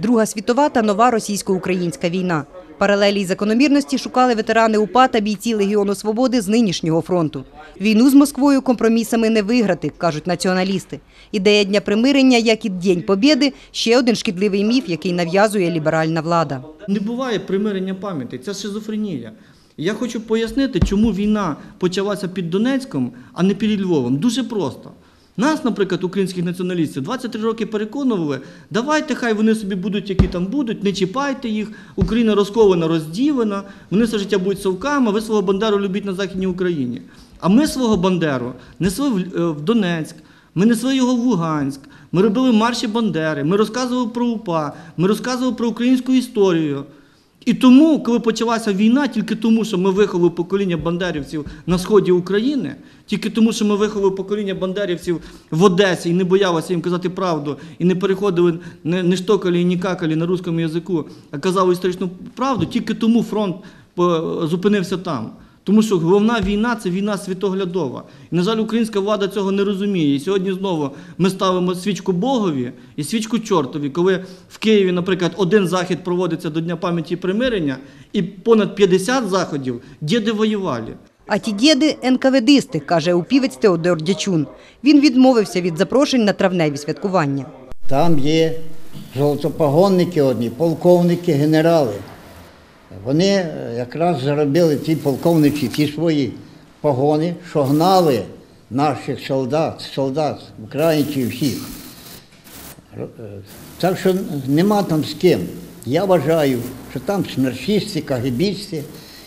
Друга світова та нова російсько-українська війна. Паралелі й закономірності шукали ветерани УПА та бійці Легіону Свободи з нинішнього фронту. Війну з Москвою компромісами не виграти, кажуть націоналісти. Ідея Дня примирення, як і День Побєди – ще один шкідливий міф, який нав'язує ліберальна влада. Не буває примирення пам'яті, це шизофренія. Я хочу пояснити, чому війна почалася під Донецьком, а не під Львовом. Дуже просто. Нас, наприклад, українських націоналістів, 23 роки переконували, давайте, хай вони собі будуть, які там будуть, не чіпайте їх, Україна розкована, розділена, вони все життя будуть совками, ви свого Бандеру любіть на Західній Україні. А ми свого Бандеру несли е, в Донецьк, ми несли його в Луганськ, ми робили марші Бандери, ми розказували про УПА, ми розказували про українську історію. І тому, коли почалася війна, тільки тому, що ми виховали покоління бандерівців на сході України, тільки тому, що ми виховали покоління бандерівців в Одесі і не боялися їм казати правду, і не переходили, не, не штокали і не какали на русскому язику, а казали історичну правду, тільки тому фронт зупинився там. Тому що головна війна це війна світоглядова. І, на жаль, українська влада цього не розуміє. І сьогодні знову ми ставимо свічку Богові і свічку чортові, коли в Києві, наприклад, один захід проводиться до Дня пам'яті і примирення, і понад 50 заходів діди воювали. А ті діди – НКВДисти, каже упівець Теодор Дячун. Він відмовився від запрошень на травневі святкування. Там є золотопогонники одні, полковники, генерали. Вони е, якраз заробили ті полковники, ті свої погони, що гнали наших солдат, солдат, українців всіх. Е, Так що нема там з ким. Я вважаю, що там смерчисти, кагибісти.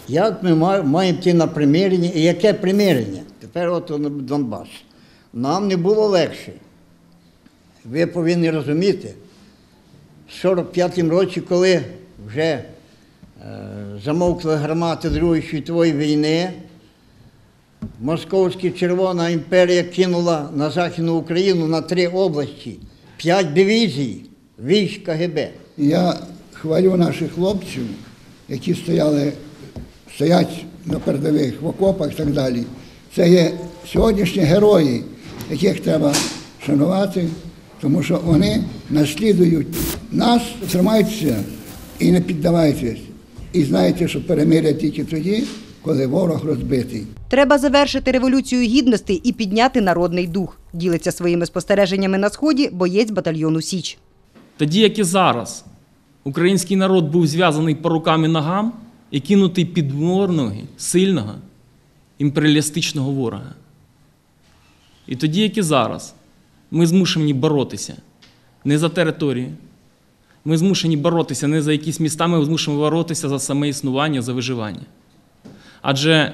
Як ми маємо йти на примирення і яке примирення? Тепер от Донбас. Нам не було легше. Ви повинні розуміти, в 45-му році, коли вже замовкли гармати Другої світової війни, Московська Червона імперія кинула на Західну Україну на три області, п'ять дивізій військ КГБ. Я хвалю наших хлопців, які стояли, стоять на передових в окопах і так далі. Це є сьогоднішні герої, яких треба шанувати, тому що вони наслідують нас, тримайтеся і не піддавайтесь. І знайте, що перемиря тільки тоді, коли ворог розбитий. Треба завершити революцію гідності і підняти народний дух. Ділиться своїми спостереженнями на Сході боєць батальйону Січ. Тоді, як і зараз, український народ був зв'язаний по рукам і ногам і кинутий під ноги сильного імперіалістичного ворога. І тоді, як і зараз, ми змушені боротися не за території, ми змушені боротися не за якісь міста, ми змушені боротися за саме існування, за виживання. Адже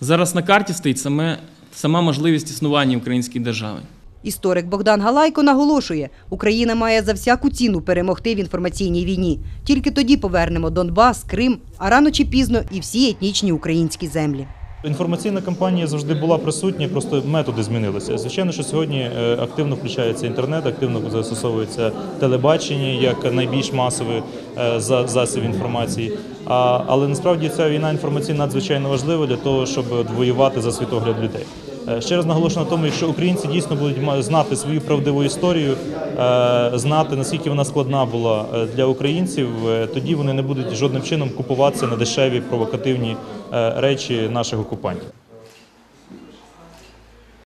зараз на карті стоїть саме, сама можливість існування української держави. Історик Богдан Галайко наголошує, Україна має за всяку ціну перемогти в інформаційній війні. Тільки тоді повернемо Донбас, Крим, а рано чи пізно і всі етнічні українські землі. Інформаційна кампанія завжди була присутня, просто методи змінилися. Звичайно, що сьогодні е, активно включається інтернет, активно застосовується телебачення як найбільш масовий е, засіб інформації. Але насправді ця війна інформаційна надзвичайно важлива для того, щоб воювати за світогляд людей. Е, Ще раз наголошую на тому, якщо українці дійсно будуть знати свою правдиву історію, е, знати наскільки вона складна була е, для українців, тоді вони не будуть жодним чином купуватися на дешеві провокативні речі наших окупантів.